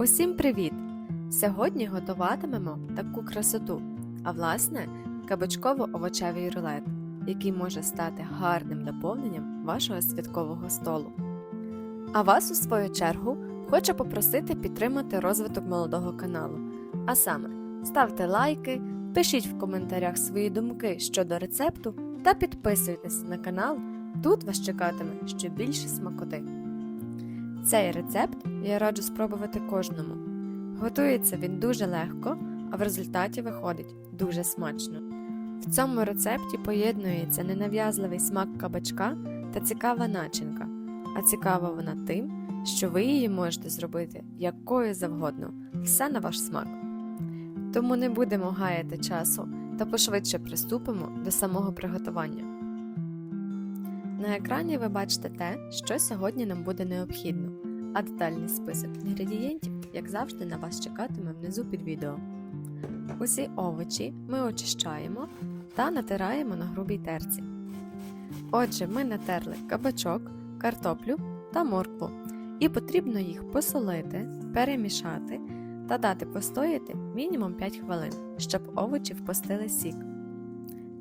Усім привіт! Сьогодні готуватимемо таку красоту, а власне кабачково-овочевий рулет, який може стати гарним доповненням вашого святкового столу. А вас, у свою чергу, хочу попросити підтримати розвиток молодого каналу. А саме, ставте лайки, пишіть в коментарях свої думки щодо рецепту та підписуйтесь на канал. Тут вас чекатиме ще більше смакоти. Цей рецепт я раджу спробувати кожному. Готується він дуже легко, а в результаті виходить дуже смачно. В цьому рецепті поєднується ненав'язливий смак кабачка та цікава начинка, а цікава вона тим, що ви її можете зробити якою завгодно, все на ваш смак. Тому не будемо гаяти часу та пошвидше приступимо до самого приготування. На екрані ви бачите те, що сьогодні нам буде необхідно, а детальний список інгредієнтів, як завжди, на вас чекатиме внизу під відео. Усі овочі ми очищаємо та натираємо на грубій терці. Отже, ми натерли кабачок, картоплю та моркву, і потрібно їх посолити, перемішати та дати постояти мінімум 5 хвилин, щоб овочі впустили сік.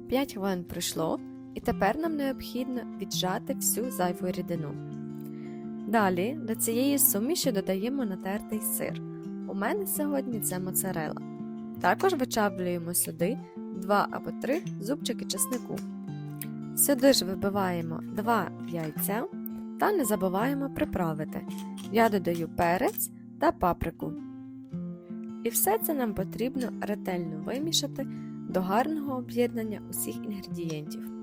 5 хвилин пройшло, і тепер нам необхідно віджати всю зайву рідину. Далі до цієї суміші додаємо натертий сир. У мене сьогодні це моцарела. Також вичавлюємо сюди 2 або 3 зубчики чеснику. Сюди ж вибиваємо 2 яйця та не забуваємо приправити. Я додаю перець та паприку. І все це нам потрібно ретельно вимішати до гарного об'єднання усіх інгредієнтів.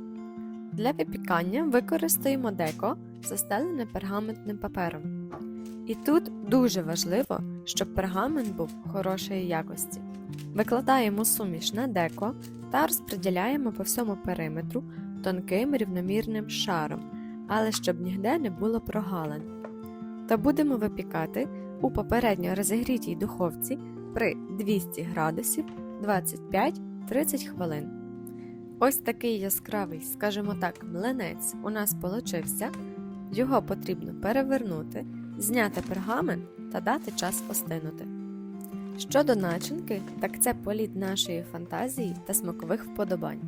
Для випікання використаємо деко, застелене пергаментним папером. І тут дуже важливо, щоб пергамент був хорошої якості. Викладаємо суміш на деко та розподіляємо по всьому периметру тонким рівномірним шаром, але щоб ніде не було прогалин. Та будемо випікати у попередньо розігрітій духовці при 200 градусів 25-30 хвилин. Ось такий яскравий, скажімо так, млинець у нас получився. Його потрібно перевернути, зняти пергамент та дати час остинути. Щодо начинки, так це політ нашої фантазії та смакових вподобань.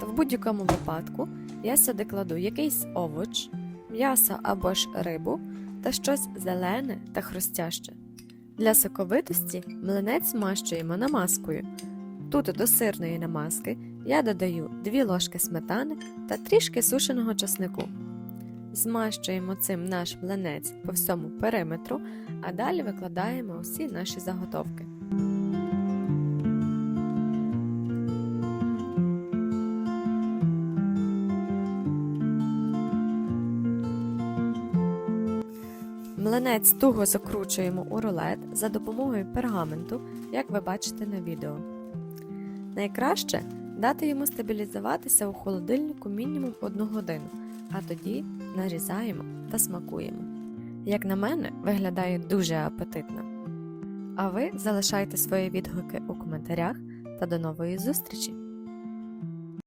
Та в будь-якому випадку я сюди кладу якийсь овоч, м'ясо або ж рибу та щось зелене та хрустяще. Для соковитості млинець змащуємо намазкою. Тут до сирної намазки я додаю 2 ложки сметани та трішки сушеного часнику. Змащуємо цим наш млинець по всьому периметру, а далі викладаємо усі наші заготовки. Млинець туго закручуємо у рулет за допомогою пергаменту, як ви бачите на відео. Найкраще дати йому стабілізуватися у холодильнику мінімум 1 годину, а тоді нарізаємо та смакуємо. Як на мене, виглядає дуже апетитно. А ви залишайте свої відгуки у коментарях та до нової зустрічі!